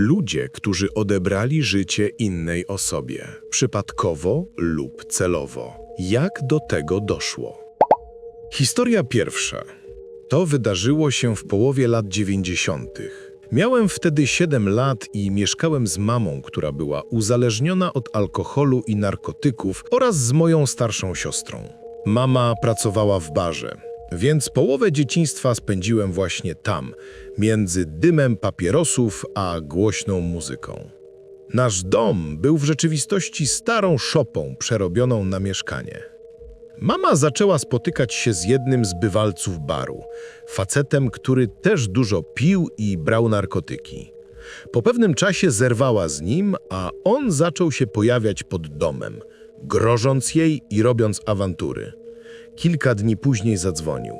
Ludzie, którzy odebrali życie innej osobie, przypadkowo lub celowo. Jak do tego doszło? Historia pierwsza. To wydarzyło się w połowie lat 90. Miałem wtedy 7 lat i mieszkałem z mamą, która była uzależniona od alkoholu i narkotyków oraz z moją starszą siostrą. Mama pracowała w barze, więc połowę dzieciństwa spędziłem właśnie tam, między dymem papierosów a głośną muzyką. Nasz dom był w rzeczywistości starą szopą przerobioną na mieszkanie. Mama zaczęła spotykać się z jednym z bywalców baru, facetem, który też dużo pił i brał narkotyki. Po pewnym czasie zerwała z nim, a on zaczął się pojawiać pod domem, grożąc jej i robiąc awantury. Kilka dni później zadzwonił.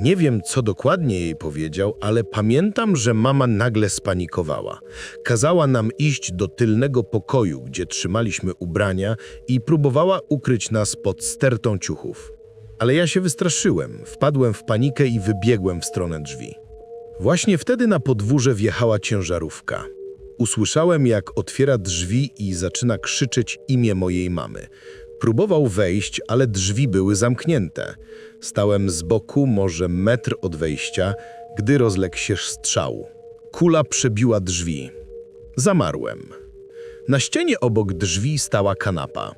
Nie wiem, co dokładnie jej powiedział, ale pamiętam, że mama nagle spanikowała. Kazała nam iść do tylnego pokoju, gdzie trzymaliśmy ubrania i próbowała ukryć nas pod stertą ciuchów. Ale ja się wystraszyłem, wpadłem w panikę i wybiegłem w stronę drzwi. Właśnie wtedy na podwórze wjechała ciężarówka. Usłyszałem, jak otwiera drzwi i zaczyna krzyczeć imię mojej mamy. Próbował wejść, ale drzwi były zamknięte. Stałem z boku, może metr od wejścia, gdy rozległ się strzał. Kula przebiła drzwi. Zamarłem. Na ścianie obok drzwi stała kanapa.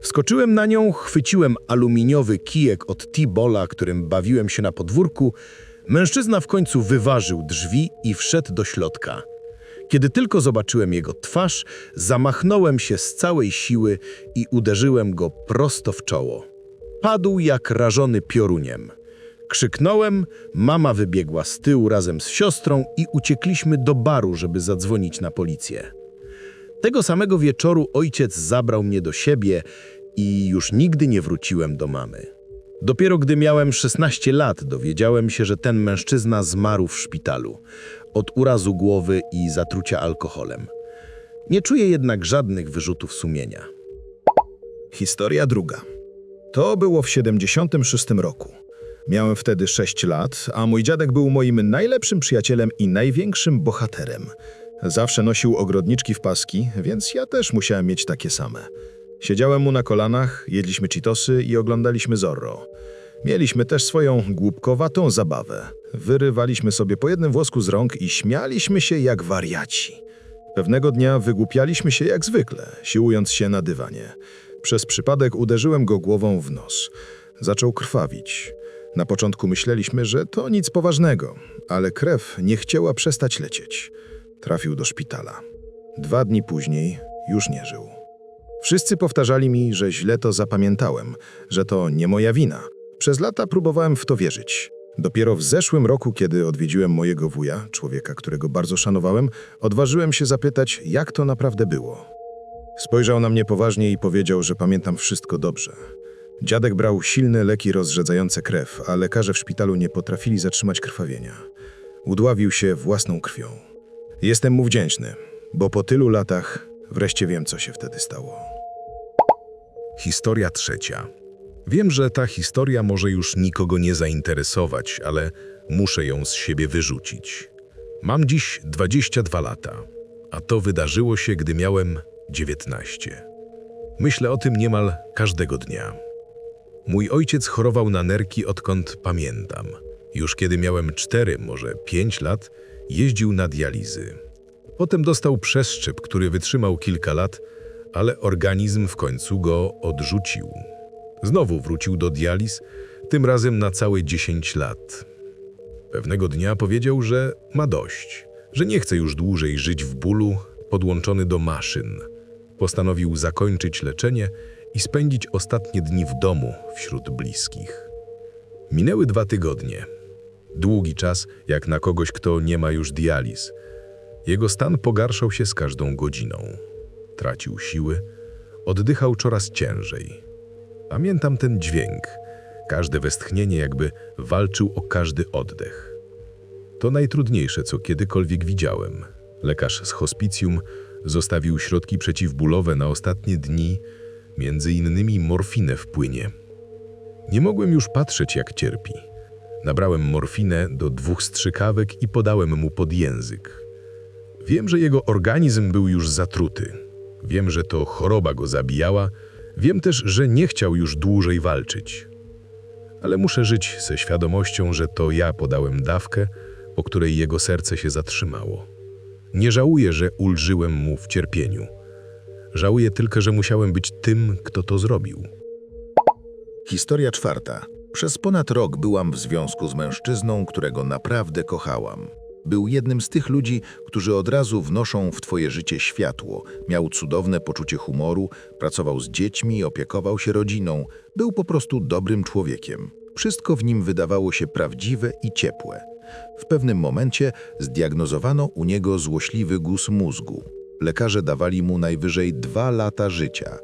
Wskoczyłem na nią, chwyciłem aluminiowy kijek od T-bola, którym bawiłem się na podwórku. Mężczyzna w końcu wyważył drzwi i wszedł do środka. Kiedy tylko zobaczyłem jego twarz, zamachnąłem się z całej siły i uderzyłem go prosto w czoło. Padł jak rażony pioruniem. Krzyknąłem, mama wybiegła z tyłu razem z siostrą i uciekliśmy do baru, żeby zadzwonić na policję. Tego samego wieczoru ojciec zabrał mnie do siebie i już nigdy nie wróciłem do mamy. Dopiero gdy miałem 16 lat, dowiedziałem się, że ten mężczyzna zmarł w szpitalu od urazu głowy i zatrucia alkoholem. Nie czuję jednak żadnych wyrzutów sumienia. Historia druga. To było w 76 roku. Miałem wtedy 6 lat, a mój dziadek był moim najlepszym przyjacielem i największym bohaterem. Zawsze nosił ogrodniczki w paski, więc ja też musiałem mieć takie same. Siedziałem mu na kolanach, jedliśmy cheetosy i oglądaliśmy Zorro. Mieliśmy też swoją głupkowatą zabawę. Wyrywaliśmy sobie po jednym włosku z rąk i śmialiśmy się jak wariaci. Pewnego dnia wygłupialiśmy się jak zwykle, siłując się na dywanie. Przez przypadek uderzyłem go głową w nos. Zaczął krwawić. Na początku myśleliśmy, że to nic poważnego, ale krew nie chciała przestać lecieć. Trafił do szpitala. Dwa dni później już nie żył. Wszyscy powtarzali mi, że źle to zapamiętałem, że to nie moja wina. Przez lata próbowałem w to wierzyć. Dopiero w zeszłym roku, kiedy odwiedziłem mojego wuja, człowieka, którego bardzo szanowałem, odważyłem się zapytać, jak to naprawdę było. Spojrzał na mnie poważnie i powiedział, że pamiętam wszystko dobrze. Dziadek brał silne leki rozrzedzające krew, a lekarze w szpitalu nie potrafili zatrzymać krwawienia. Udławił się własną krwią. Jestem mu wdzięczny, bo po tylu latach wreszcie wiem, co się wtedy stało. Historia trzecia. Wiem, że ta historia może już nikogo nie zainteresować, ale muszę ją z siebie wyrzucić. Mam dziś 22 lata, a to wydarzyło się, gdy miałem 19. Myślę o tym niemal każdego dnia. Mój ojciec chorował na nerki odkąd pamiętam. Już kiedy miałem 4, może 5 lat, jeździł na dializy. Potem dostał przeszczep, który wytrzymał kilka lat, ale organizm w końcu go odrzucił. Znowu wrócił do dializ, tym razem na całe 10 lat. Pewnego dnia powiedział, że ma dość, że nie chce już dłużej żyć w bólu, podłączony do maszyn. Postanowił zakończyć leczenie i spędzić ostatnie dni w domu wśród bliskich. Minęły dwa tygodnie. Długi czas, jak na kogoś, kto nie ma już dializ. Jego stan pogarszał się z każdą godziną. Tracił siły, oddychał coraz ciężej. Pamiętam ten dźwięk. Każde westchnienie jakby walczył o każdy oddech. To najtrudniejsze, co kiedykolwiek widziałem. Lekarz z hospicjum zostawił środki przeciwbólowe na ostatnie dni, między innymi morfinę w płynie. Nie mogłem już patrzeć, jak cierpi. Nabrałem morfinę do dwóch strzykawek i podałem mu pod język. Wiem, że jego organizm był już zatruty. Wiem, że to choroba go zabijała. Wiem też, że nie chciał już dłużej walczyć. Ale muszę żyć ze świadomością, że to ja podałem dawkę, po której jego serce się zatrzymało. Nie żałuję, że ulżyłem mu w cierpieniu. Żałuję tylko, że musiałem być tym, kto to zrobił. Historia czwarta. Przez ponad rok byłam w związku z mężczyzną, którego naprawdę kochałam. Był jednym z tych ludzi, którzy od razu wnoszą w twoje życie światło. Miał cudowne poczucie humoru, pracował z dziećmi, opiekował się rodziną. Był po prostu dobrym człowiekiem. Wszystko w nim wydawało się prawdziwe i ciepłe. W pewnym momencie zdiagnozowano u niego złośliwy guz mózgu. Lekarze dawali mu najwyżej dwa lata życia.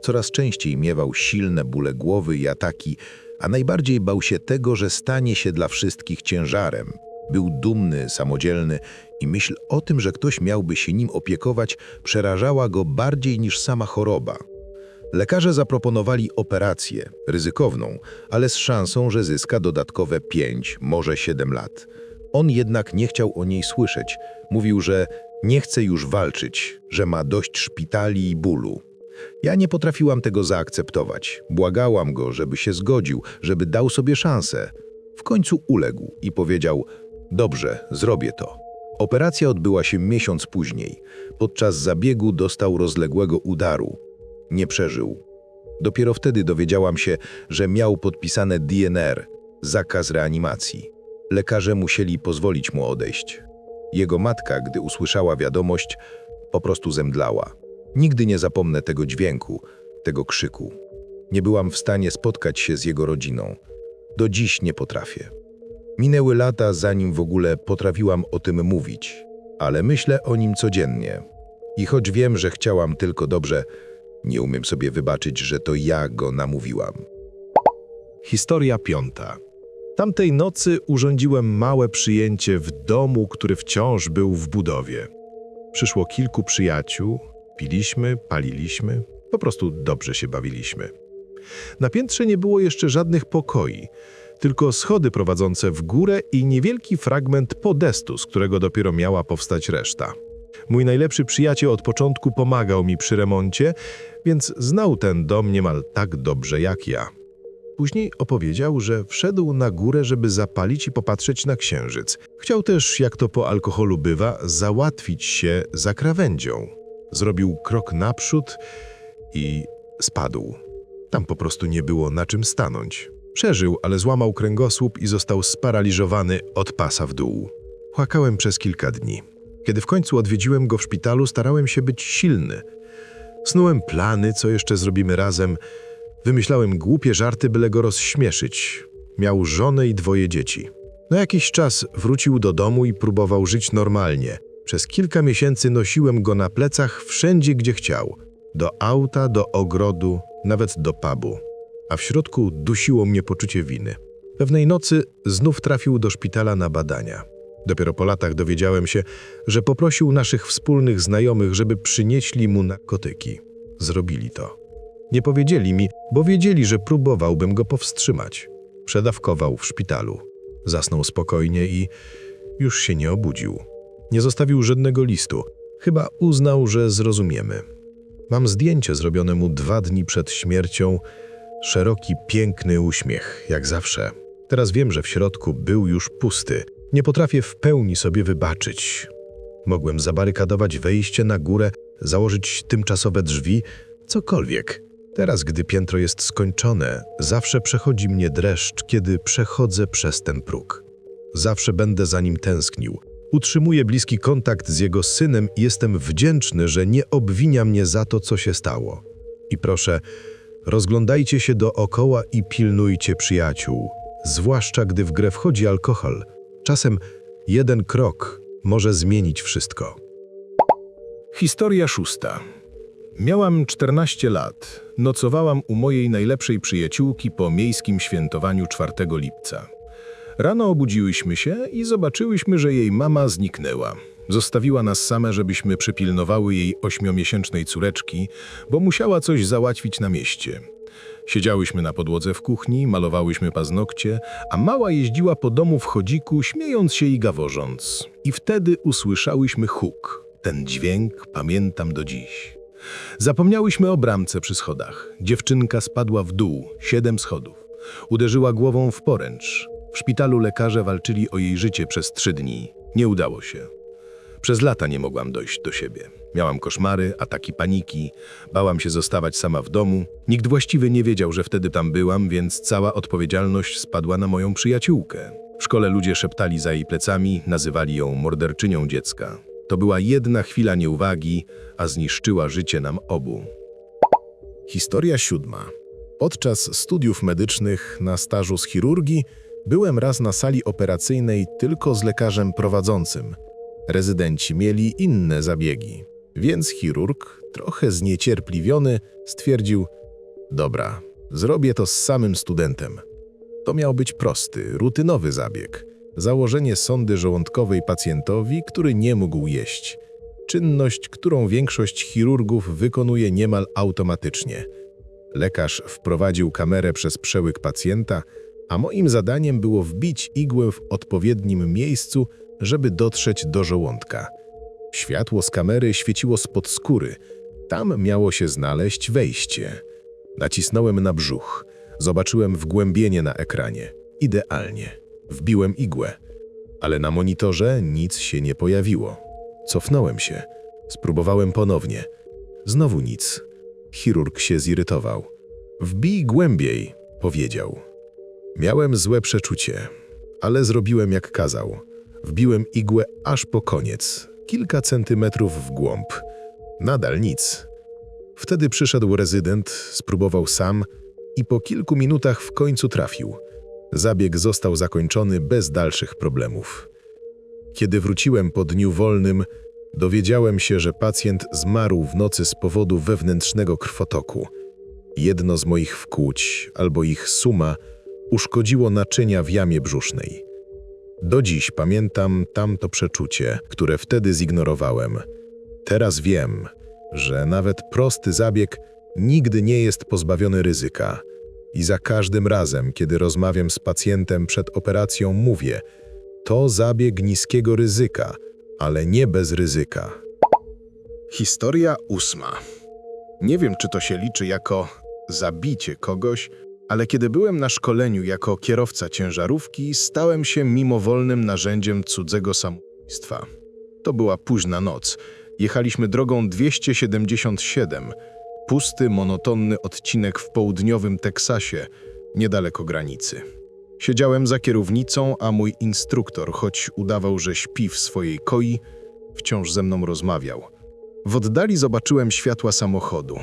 Coraz częściej miewał silne bóle głowy i ataki, a najbardziej bał się tego, że stanie się dla wszystkich ciężarem. Był dumny, samodzielny i myśl o tym, że ktoś miałby się nim opiekować, przerażała go bardziej niż sama choroba. Lekarze zaproponowali operację, ryzykowną, ale z szansą, że zyska dodatkowe 5, może 7 lat. On jednak nie chciał o niej słyszeć. Mówił, że nie chce już walczyć, że ma dość szpitali i bólu. Ja nie potrafiłam tego zaakceptować. Błagałam go, żeby się zgodził, żeby dał sobie szansę. W końcu uległ i powiedział: Dobrze, zrobię to. Operacja odbyła się miesiąc później. Podczas zabiegu dostał rozległego udaru. Nie przeżył. Dopiero wtedy dowiedziałam się, że miał podpisane DNR zakaz reanimacji. Lekarze musieli pozwolić mu odejść. Jego matka, gdy usłyszała wiadomość, po prostu zemdlała. Nigdy nie zapomnę tego dźwięku, tego krzyku. Nie byłam w stanie spotkać się z jego rodziną. Do dziś nie potrafię. Minęły lata, zanim w ogóle potrafiłam o tym mówić, ale myślę o nim codziennie. I choć wiem, że chciałam tylko dobrze, nie umiem sobie wybaczyć, że to ja go namówiłam. Historia piąta. Tamtej nocy urządziłem małe przyjęcie w domu, który wciąż był w budowie. Przyszło kilku przyjaciół, piliśmy, paliliśmy, po prostu dobrze się bawiliśmy. Na piętrze nie było jeszcze żadnych pokoi, tylko schody prowadzące w górę i niewielki fragment podestu, z którego dopiero miała powstać reszta. Mój najlepszy przyjaciel od początku pomagał mi przy remoncie, więc znał ten dom niemal tak dobrze jak ja. Później opowiedział, że wszedł na górę, żeby zapalić i popatrzeć na księżyc. Chciał też, jak to po alkoholu bywa, załatwić się za krawędzią. Zrobił krok naprzód i spadł. Tam po prostu nie było na czym stanąć. Przeżył, ale złamał kręgosłup i został sparaliżowany od pasa w dół. Płakałem przez kilka dni. Kiedy w końcu odwiedziłem go w szpitalu, starałem się być silny. Snułem plany, co jeszcze zrobimy razem. Wymyślałem głupie żarty, byle go rozśmieszyć. Miał żonę i dwoje dzieci. Na jakiś czas wrócił do domu i próbował żyć normalnie. Przez kilka miesięcy nosiłem go na plecach wszędzie, gdzie chciał. Do auta, do ogrodu, nawet do pubu. A w środku dusiło mnie poczucie winy. Pewnej nocy znów trafił do szpitala na badania. Dopiero po latach dowiedziałem się, że poprosił naszych wspólnych znajomych, żeby przynieśli mu narkotyki. Zrobili to. Nie powiedzieli mi, bo wiedzieli, że próbowałbym go powstrzymać. Przedawkował w szpitalu. Zasnął spokojnie i już się nie obudził. Nie zostawił żadnego listu. Chyba uznał, że zrozumiemy. Mam zdjęcie zrobione mu dwa dni przed śmiercią. Szeroki, piękny uśmiech, jak zawsze. Teraz wiem, że w środku był już pusty. Nie potrafię w pełni sobie wybaczyć. Mogłem zabarykadować wejście na górę, założyć tymczasowe drzwi, cokolwiek. Teraz, gdy piętro jest skończone, zawsze przechodzi mnie dreszcz, kiedy przechodzę przez ten próg. Zawsze będę za nim tęsknił. Utrzymuję bliski kontakt z jego synem i jestem wdzięczny, że nie obwinia mnie za to, co się stało. I proszę, rozglądajcie się dookoła i pilnujcie przyjaciół, zwłaszcza gdy w grę wchodzi alkohol. Czasem jeden krok może zmienić wszystko. Historia szósta. Miałam 14 lat. Nocowałam u mojej najlepszej przyjaciółki po miejskim świętowaniu 4 lipca. Rano obudziłyśmy się i zobaczyłyśmy, że jej mama zniknęła. Zostawiła nas same, żebyśmy przypilnowały jej ośmiomiesięcznej córeczki, bo musiała coś załatwić na mieście. Siedziałyśmy na podłodze w kuchni, malowałyśmy paznokcie, a mała jeździła po domu w chodziku, śmiejąc się i gaworząc. I wtedy usłyszałyśmy huk. Ten dźwięk pamiętam do dziś. Zapomniałyśmy o bramce przy schodach. Dziewczynka spadła w dół, siedem schodów. Uderzyła głową w poręcz. W szpitalu lekarze walczyli o jej życie przez trzy dni. Nie udało się. Przez lata nie mogłam dojść do siebie. Miałam koszmary, ataki paniki, bałam się zostawać sama w domu. Nikt właściwie nie wiedział, że wtedy tam byłam, więc cała odpowiedzialność spadła na moją przyjaciółkę. W szkole ludzie szeptali za jej plecami, nazywali ją morderczynią dziecka. To była jedna chwila nieuwagi, a zniszczyła życie nam obu. Historia siódma. Podczas studiów medycznych na stażu z chirurgii byłem raz na sali operacyjnej tylko z lekarzem prowadzącym. Rezydenci mieli inne zabiegi, więc chirurg, trochę zniecierpliwiony, stwierdził: Dobra, zrobię to z samym studentem. To miał być prosty, rutynowy zabieg. Założenie sondy żołądkowej pacjentowi, który nie mógł jeść. Czynność, którą większość chirurgów wykonuje niemal automatycznie. Lekarz wprowadził kamerę przez przełyk pacjenta, a moim zadaniem było wbić igłę w odpowiednim miejscu, żeby dotrzeć do żołądka. Światło z kamery świeciło spod skóry. Tam miało się znaleźć wejście. Nacisnąłem na brzuch. Zobaczyłem wgłębienie na ekranie. Idealnie. Wbiłem igłę. Ale na monitorze nic się nie pojawiło. Cofnąłem się. Spróbowałem ponownie. Znowu nic. Chirurg się zirytował. Wbij głębiej, powiedział. Miałem złe przeczucie, ale zrobiłem jak kazał. Wbiłem igłę aż po koniec, kilka centymetrów w głąb. Nadal nic. Wtedy przyszedł rezydent, spróbował sam i po kilku minutach w końcu trafił. Zabieg został zakończony bez dalszych problemów. Kiedy wróciłem po dniu wolnym, dowiedziałem się, że pacjent zmarł w nocy z powodu wewnętrznego krwotoku. Jedno z moich wkłuć albo ich suma uszkodziło naczynia w jamie brzusznej. Do dziś pamiętam tamto przeczucie, które wtedy zignorowałem. Teraz wiem, że nawet prosty zabieg nigdy nie jest pozbawiony ryzyka. I za każdym razem, kiedy rozmawiam z pacjentem przed operacją, mówię: To zabieg niskiego ryzyka, ale nie bez ryzyka. Historia ósma. Nie wiem, czy to się liczy jako zabicie kogoś, ale kiedy byłem na szkoleniu jako kierowca ciężarówki, stałem się mimowolnym narzędziem cudzego samobójstwa. To była późna noc. Jechaliśmy drogą 277, pusty, monotonny odcinek w południowym Teksasie, niedaleko granicy. Siedziałem za kierownicą, a mój instruktor, choć udawał, że śpi w swojej koi, wciąż ze mną rozmawiał. W oddali zobaczyłem światła samochodu.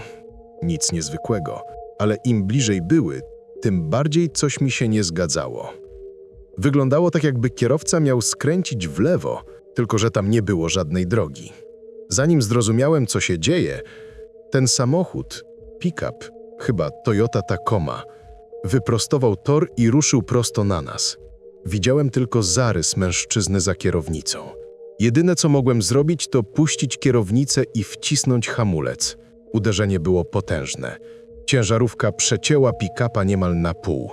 Nic niezwykłego, ale im bliżej były, tym bardziej coś mi się nie zgadzało. Wyglądało tak, jakby kierowca miał skręcić w lewo, tylko że tam nie było żadnej drogi. Zanim zrozumiałem, co się dzieje, ten samochód, pick-up, chyba Toyota Tacoma, wyprostował tor i ruszył prosto na nas. Widziałem tylko zarys mężczyzny za kierownicą. Jedyne, co mogłem zrobić, to puścić kierownicę i wcisnąć hamulec. Uderzenie było potężne. Ciężarówka przecięła pick-upa niemal na pół.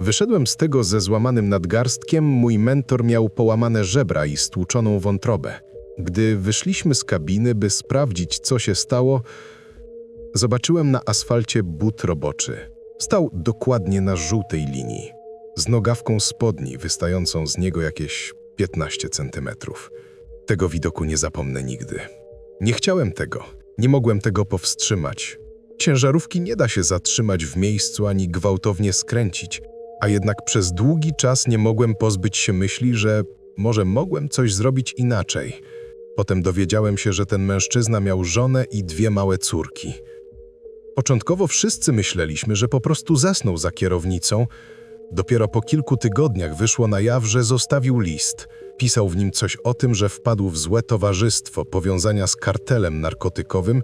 Wyszedłem z tego ze złamanym nadgarstkiem, mój mentor miał połamane żebra i stłuczoną wątrobę. Gdy wyszliśmy z kabiny, by sprawdzić, co się stało, zobaczyłem na asfalcie but roboczy. Stał dokładnie na żółtej linii, z nogawką spodni wystającą z niego jakieś 15 centymetrów. Tego widoku nie zapomnę nigdy. Nie chciałem tego, nie mogłem tego powstrzymać. Ciężarówki nie da się zatrzymać w miejscu ani gwałtownie skręcić, a jednak przez długi czas nie mogłem pozbyć się myśli, że może mogłem coś zrobić inaczej. Potem dowiedziałem się, że ten mężczyzna miał żonę i dwie małe córki. Początkowo wszyscy myśleliśmy, że po prostu zasnął za kierownicą. Dopiero po kilku tygodniach wyszło na jaw, że zostawił list. Pisał w nim coś o tym, że wpadł w złe towarzystwo, powiązania z kartelem narkotykowym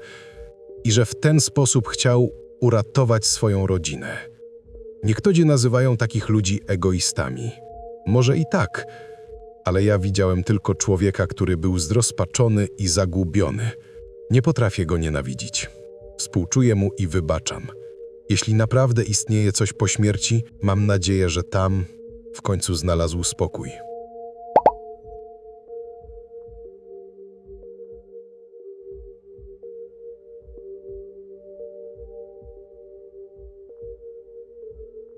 i że w ten sposób chciał uratować swoją rodzinę. Niektórzy nazywają takich ludzi egoistami. Może i tak, ale ja widziałem tylko człowieka, który był zrozpaczony i zagubiony. Nie potrafię go nienawidzić. Współczuję mu i wybaczam. Jeśli naprawdę istnieje coś po śmierci, mam nadzieję, że tam w końcu znalazł spokój.